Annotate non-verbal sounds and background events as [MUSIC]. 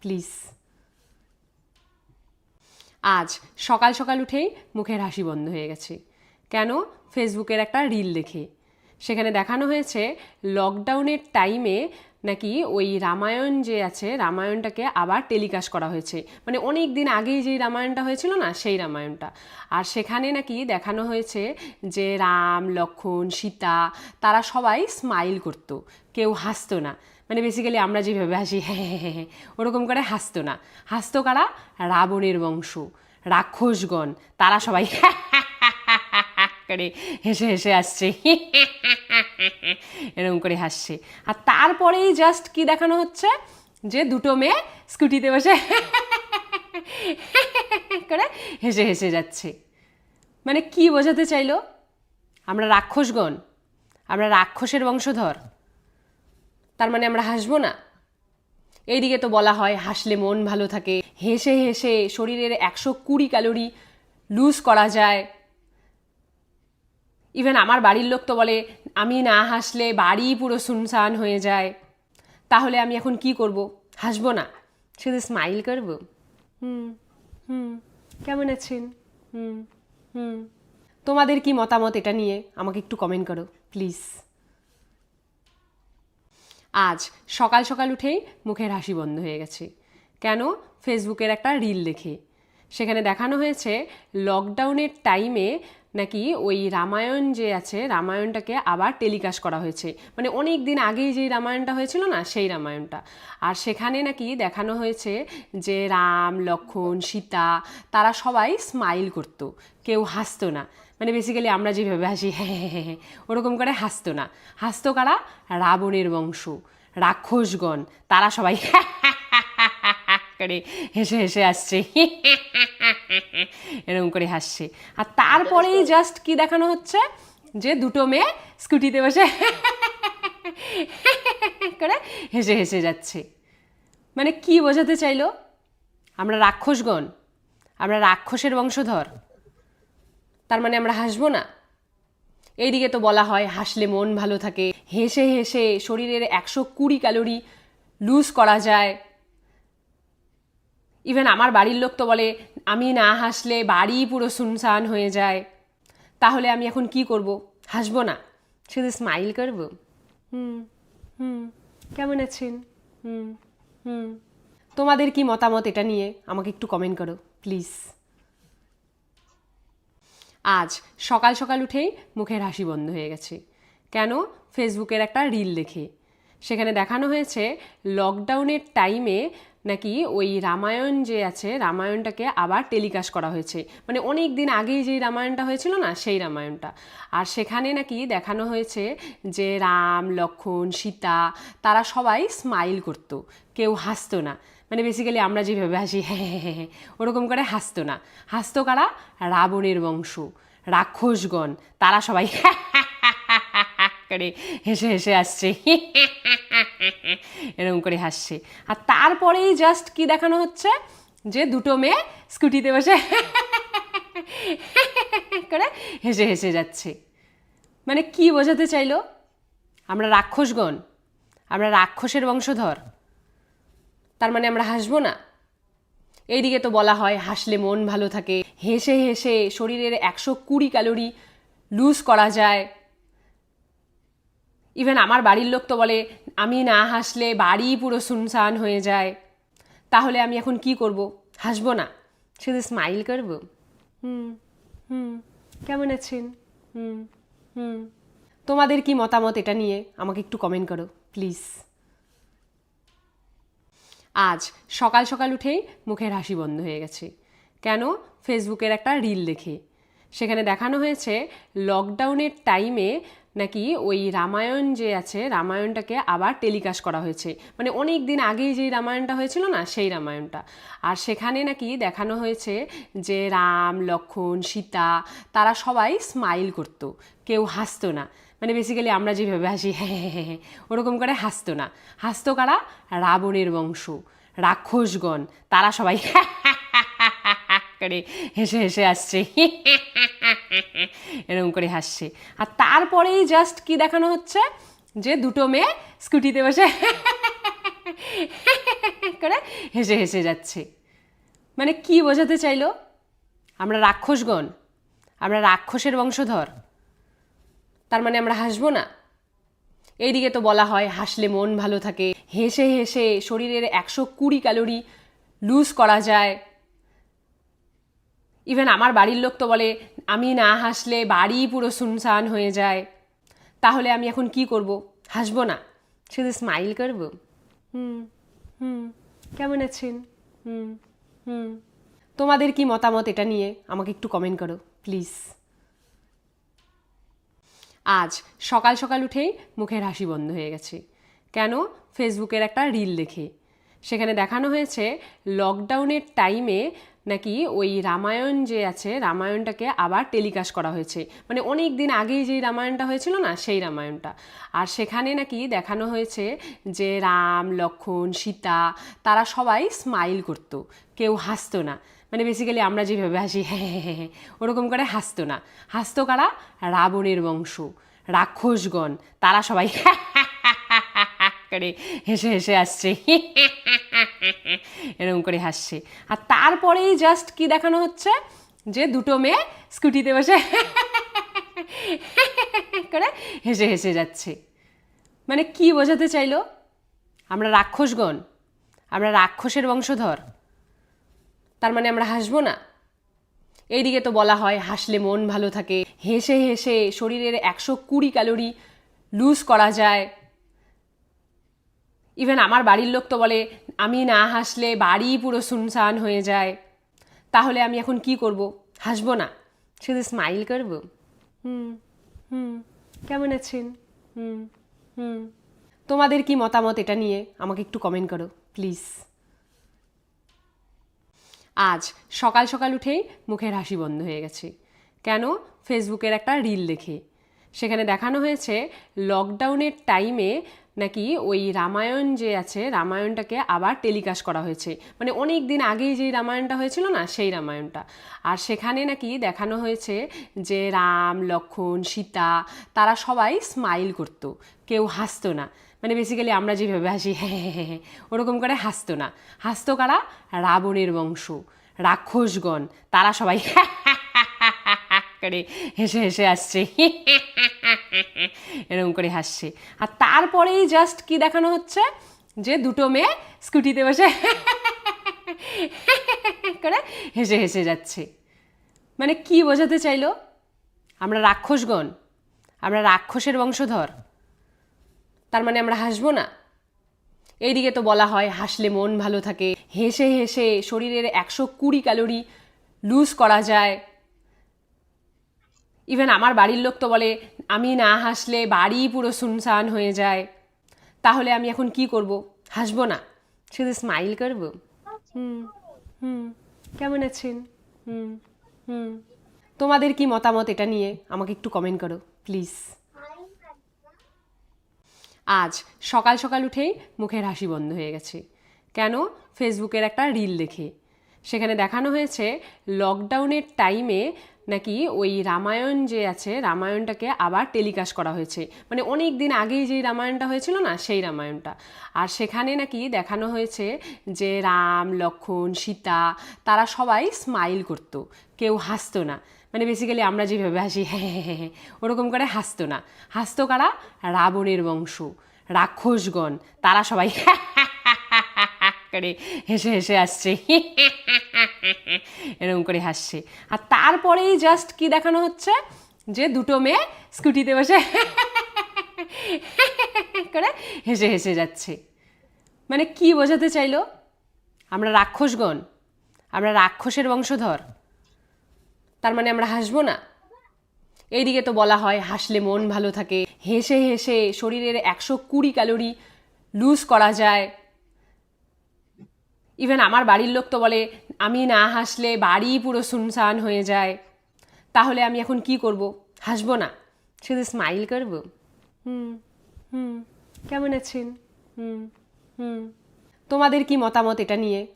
Please. আজ সকাল সকাল উঠেই মুখের হাসি বন্ধ হয়ে গেছে। কেন? ফেসবুকের একটা রিল দেখে। সেখানে দেখানো হয়েছে, লকডাউনের টাইমে নাকি ওই রামায়ণ যে আছে, রামায়ণটাকে আবার টেলিকাস্ট করা হয়েছে। মানে অনেক দিন আগেই যেই রামায়ণটা হয়েছিল না, সেই রামায়ণটা। আর সেখানে নাকি দেখানো হয়েছে যে রাম লক্ষ্মণ সীতা, তারা সবাই স্মাইল করতো। কেউ হাসতো না। মানে বেসিক্যালি আমরা যেভাবে হাসি হ্যাঁ হ্যাঁ হ্যাঁ হ্যাঁ ওরকম করে হাসতো না। হাসতো কারা? রাবণের বংশ, রাক্ষসগণ। তারা সবাই [LAUGHS] করে হেসে হেসে আসছে [LAUGHS] এরকম করে হাসছে। আর তারপরেই জাস্ট কি দেখানো হচ্ছে? যে দুটো মেয়ে স্কুটিতে বসে [LAUGHS] করে হেসে হেসে যাচ্ছে। মানে কি বোঝাতে চাইলো? আমরা রাক্ষসগণ, আমরা রাক্ষসের বংশধর। তার মানে আমরা হাসবো না। এইদিকে তো বলা হয়, হাসলে মন ভালো থাকে। হেসে হেসে শরীরের একশো কুড়ি ক্যালোরি লুজ করা যায়। ইভেন আমার বাড়ির লোক তো বলে, আমি না হাসলে বাড়ি পুরো শুনশান হয়ে যায়। তাহলে আমি এখন কি করব? হাসবো না। শুধু স্মাইল করব। হুম হুম, কেমন আছেন? হুম হুম। তোমাদের কি মতামত এটা নিয়ে? আমাকে একটু কমেন্ট করো প্লিজ আজ সকাল সকাল উঠেই মুখের হাসি বন্ধ হয়ে গেছে। কেন? ফেসবুকের একটা রিল দেখে। সেখানে দেখানো হয়েছে লকডাউনের টাইমে নাকি ওই রামায়ণ যে আছে, রামায়ণটাকে আবার টেলিকাস্ট করা হয়েছে। মানে অনেক দিন আগেই যেই রামায়ণটা হয়েছিল না, সেই রামায়ণটা। আর সেখানে নাকি দেখানো হয়েছে যে রাম লক্ষ্মণ সীতা, তারা সবাই স্মাইল করতো। কেউ হাসতো না। মানে বেসিক্যালি আমরা যেভাবে হাসি হ্যাঁ হ্যাঁ হ্যাঁ হ্যাঁ ওরকম করে হাসতো না। হাসতো কারা? রাবণের বংশ, রাক্ষসগণ। তারা সবাই [LAUGHS] করে হেসে হেসে আসছে। [LAUGHS] এরকম করে হাসছে। আর তারপরেই জাস্ট কি দেখানো হচ্ছে? যে দুটো মেয়ে স্কুটিতে বসে [LAUGHS] করে হেসে হেসে যাচ্ছে। মানে কি বোঝাতে চাইলো? আমরা রাক্ষসগণ, আমরা রাক্ষসের বংশধর, তার মানে আমরা হাসবো না। এইদিকে তো বলা হয়, হাসলে মন ভালো থাকে, হেসে হেসে শরীরের একশো কুড়ি ক্যালোরি লুজ করা যায়। ইভেন আমার বাড়ির লোক তো বলে, আমি না হাসলে বাড়ি পুরো শুনশান হয়ে যায়। তাহলে আমি এখন কি করব? হাসবো না। শুধু স্মাইল করব। হুম হুম, কেমন আছেন? হুম হুম। তোমাদের কি মতামত এটা নিয়ে? আমাকে একটু কমেন্ট করো প্লিজ আজ সকাল সকাল উঠেই মুখের হাসি বন্ধ হয়ে গেছে। কেন? ফেসবুকের একটা রিল দেখে। সেখানে দেখানো হয়েছে লকডাউনের টাইমে নাকি ওই রামায়ণ যে আছে, রামায়ণটাকে আবার টেলিকাস্ট করা হয়েছে। মানে অনেক দিন আগেই যেই রামায়ণটা হয়েছিল না, সেই রামায়ণটা। আর সেখানে নাকি দেখানো হয়েছে যে রাম লক্ষ্মণ সীতা, তারা সবাই স্মাইল করতো। কেউ হাসতো না। মানে বেসিক্যালি আমরা যেভাবে হাসি [LAUGHS] হ্যাঁ হ্যাঁ হ্যাঁ হ্যাঁ ওরকম করে হাসতো না। হাসতো কারা? রাবণের বংশ, রাক্ষসগণ। তারা সবাই [LAUGHS] করে হেসে হেসে আসছে। [LAUGHS] এরকম করে হাসছে। আর তারপরেই জাস্ট কি দেখানো হচ্ছে? যে দুটো মেয়ে স্কুটিতে বসে [LAUGHS] করে হেসে হেসে যাচ্ছে। মানে কি বোঝাতে চাইলো? আমরা রাক্ষসগণ, আমরা রাক্ষসের বংশধর, তার মানে আমরা হাসবো না। এইদিকে তো বলা হয় হাসলে মন ভালো থাকে, হেসে হেসে শরীরের একশো কুড়ি ক্যালোরি লুজ করা যায়। ইভেন আমার বাড়ির লোক তো বলে, আমি না হাসলে বাড়ি পুরো শুনশান হয়ে যায়। তাহলে আমি এখন কি করব? হাসবো না। শুধু স্মাইল করব। হুম হুম, কেমন আছেন? হুম হুম। তোমাদের কি মতামত এটা নিয়ে? আমাকে একটু কমেন্ট করো প্লিজ আজ সকাল সকাল উঠেই মুখের হাসি বন্ধ হয়ে গেছে। কেন? ফেসবুকের একটা রিল দেখে। সেখানে দেখানো হয়েছে লকডাউনের টাইমে নাকি ওই রামায়ণ যে আছে, রামায়ণটাকে আবার টেলিকাস্ট করা হয়েছে। মানে অনেক দিন আগেই যেই রামায়ণটা হয়েছিল না, সেই রামায়ণটা। আর সেখানে নাকি দেখানো হয়েছে যে রাম লক্ষ্মণ সীতা, তারা সবাই স্মাইল করতো। কেউ হাসতো না। মানে বেসিক্যালি আমরা যেভাবে হাসি [LAUGHS] হ্যাঁ হ্যাঁ হ্যাঁ হ্যাঁ ওরকম করে হাসতো না। হাসতো কারা? রাবণের বংশ, রাক্ষসগণ। তারা সবাই [LAUGHS] করে হেসে হেসে আসছে। [LAUGHS] এরকম করে হাসছে। আর তারপরেই জাস্ট কি দেখানো হচ্ছে? যে দুটো মেয়ে স্কুটিতে বসে করে হেসে হেসে যাচ্ছে। মানে কি বোঝাতে চাইলো? আমরা রাক্ষসগণ, আমরা রাক্ষসের বংশধর, তার মানে আমরা হাসবো না। এইদিকে তো বলা হয় হাসলে মন ভালো থাকে। হেসে হেসে শরীরের একশো কুড়ি ক্যালোরি লুজ করা যায়। ইভেন আমার বাড়ির লোক তো বলে আমি না হাসলে বাড়ি পুরো শুনশান হয়ে যায়। তাহলে আমি এখন কি করব? হাসবো না। শুধু স্মাইল করব। হুম হুম, কেমন আছেন? হুম হুম। তোমাদের কি মতামত এটা নিয়ে? আমাকে একটু কমেন্ট করো প্লিজ আজ সকাল সকাল উঠেই মুখের হাসি বন্ধ হয়ে গেছে। কেন? ফেসবুকের একটা রিল দেখে। সেখানে দেখানো হয়েছে লকডাউনের টাইমে নাকি ওই রামায়ণ যে আছে, রামায়ণটাকে আবার টেলিকাস্ট করা হয়েছে। মানে অনেক দিন আগেই যেই রামায়ণটা হয়েছিল না, সেই রামায়ণটা। আর সেখানে নাকি দেখানো হয়েছে যে রাম, লক্ষণ, সীতা, তারা সবাই স্মাইল করতো। কেউ হাসতো না। মানে বেসিক্যালি আমরা যেভাবে হাসি হ্যাঁ হ্যাঁ হ্যাঁ হ্যাঁ ওরকম করে হাসতো না। হাসতো কারা? রাবণের বংশ। রাক্ষসগণ। তারা সবাই [LAUGHS] করে হেসে হেসে আসছে। [LAUGHS] [LAUGHS] এরকম করে হাসছে। আর তারপরেই জাস্ট কি দেখানো হচ্ছে? যে দুটো মেয়ে স্কুটিতে বসে [LAUGHS] করে হেসে হেসে যাচ্ছে। মানে কি বোঝাতে চাইলো? আমরা রাক্ষসগণ, আমরা রাক্ষসের বংশধর, তার মানে আমরা হাসবো না। এইদিকে তো বলা হয়, হাসলে মন ভালো থাকে। হেসে হেসে শরীরের একশো কুড়ি ক্যালোরি লুজ করা যায়। ইভেন আমার বাড়ির লোক তো বলে, আমি না হাসলে বাড়ি পুরো শুনশান হয়ে যায়। তাহলে আমি এখন কি করব? হাসবো না। শুধু স্মাইল করব। হুম হুম, কেমন আছেন? হুম হুম। তোমাদের কি মতামত এটা নিয়ে? আমাকে একটু কমেন্ট করো প্লিজ আজ সকাল সকাল উঠেই মুখের হাসি বন্ধ হয়ে গেছে। কেন? ফেসবুকের একটা রিল দেখে। সেখানে দেখানো হয়েছে লকডাউনের টাইমে নাকি ওই রামায়ণ যে আছে, রামায়ণটাকে আবার টেলিকাস্ট করা হয়েছে। মানে অনেক দিন আগেই যেই রামায়ণটা হয়েছিল না, সেই রামায়ণটা। আর সেখানে নাকি দেখানো হয়েছে যে রাম, লক্ষণ, সীতা, তারা সবাই স্মাইল করতো। কেউ হাসতো না। মানে বেসিক্যালি আমরা যেভাবে হাসি হ্যাঁ হ্যাঁ হ্যাঁ হ্যাঁ ওরকম করে হাসতো না। হাসতো কারা? রাবণের বংশ। রাক্ষসগণ। তারা সবাই [LAUGHS] করে হেসে হেসে আসছে [LAUGHS] [LAUGHS] এরকম করে হাসছে। আর তারপরেই জাস্ট কি দেখানো হচ্ছে? যে দুটো মেয়ে স্কুটিতে বসে [LAUGHS] করে হেসে হেসে যাচ্ছে। মানে কি বোঝাতে চাইলো? আমরা রাক্ষসগণ, আমরা রাক্ষসের বংশধর, তার মানে আমরা হাসবো না। এইদিকে তো বলা হয়, হাসলে মন ভালো থাকে। হেসে হেসে শরীরের একশো কুড়ি ক্যালোরি লুজ করা যায়। ইভেন আমার বাড়ির লোক তো বলে, আমি না হাসলে বাড়ি পুরো শুনশান হয়ে যায়। তাহলে আমি এখন কি করব? হাসবো না। শুধু স্মাইল করব। হুম হুম। কেমন আছেন? হুম হুম। তোমাদের কি মতামত এটা নিয়ে? আমাকে একটু কমেন্ট করো প্লিজ আজ সকাল সকাল উঠেই মুখের হাসি বন্ধ হয়ে গেছে। কেন? ফেসবুকের একটা রিল দেখে। সেখানে দেখানো হয়েছে লকডাউনের টাইমে নাকি ওই রামায়ণ যে আছে, রামায়ণটাকে আবার টেলিকাস্ট করা হয়েছে। মানে অনেক দিন আগেই যেই রামায়ণটা হয়েছিল না, সেই রামায়ণটা। আর সেখানে নাকি দেখানো হয়েছে যে রাম, লক্ষণ, সীতা, তারা সবাই স্মাইল করতো। কেউ হাসতো না। মানে বেসিক্যালি আমরা যেভাবে হাসি হ্যাঁ হ্যাঁ হ্যাঁ হ্যাঁ ওরকম করে হাসতো না। হাসতো কারা? রাবণের বংশ। রাক্ষসগণ। তারা সবাই [LAUGHS] করে হেসে হেসে আসছে [LAUGHS] [LAUGHS] এরকম করে হাসছে। আর তারপরেই জাস্ট কি দেখানো হচ্ছে? যে দুটো মেয়ে স্কুটিতে বসে [LAUGHS] করে হেসে হেসে যাচ্ছে। মানে কি বোঝাতে চাইলো? আমরা রাক্ষসগণ, আমরা রাক্ষসের বংশধর, তার মানে আমরা হাসবো না। এইদিকে তো বলা হয়, হাসলে মন ভালো থাকে। হেসে হেসে শরীরের একশো কুড়ি ক্যালোরি লুজ করা যায়। ইভেন আমার বাড়ির লোক তো বলে, আমি না হাসলে বাড়ি পুরো শুনশান হয়ে যায়। তাহলে আমি এখন কি করব? হাসবো না। শুধু স্মাইল করব। হুম হুম, কেমন আছেন? হুম হুম। তোমাদের কি মতামত এটা নিয়ে?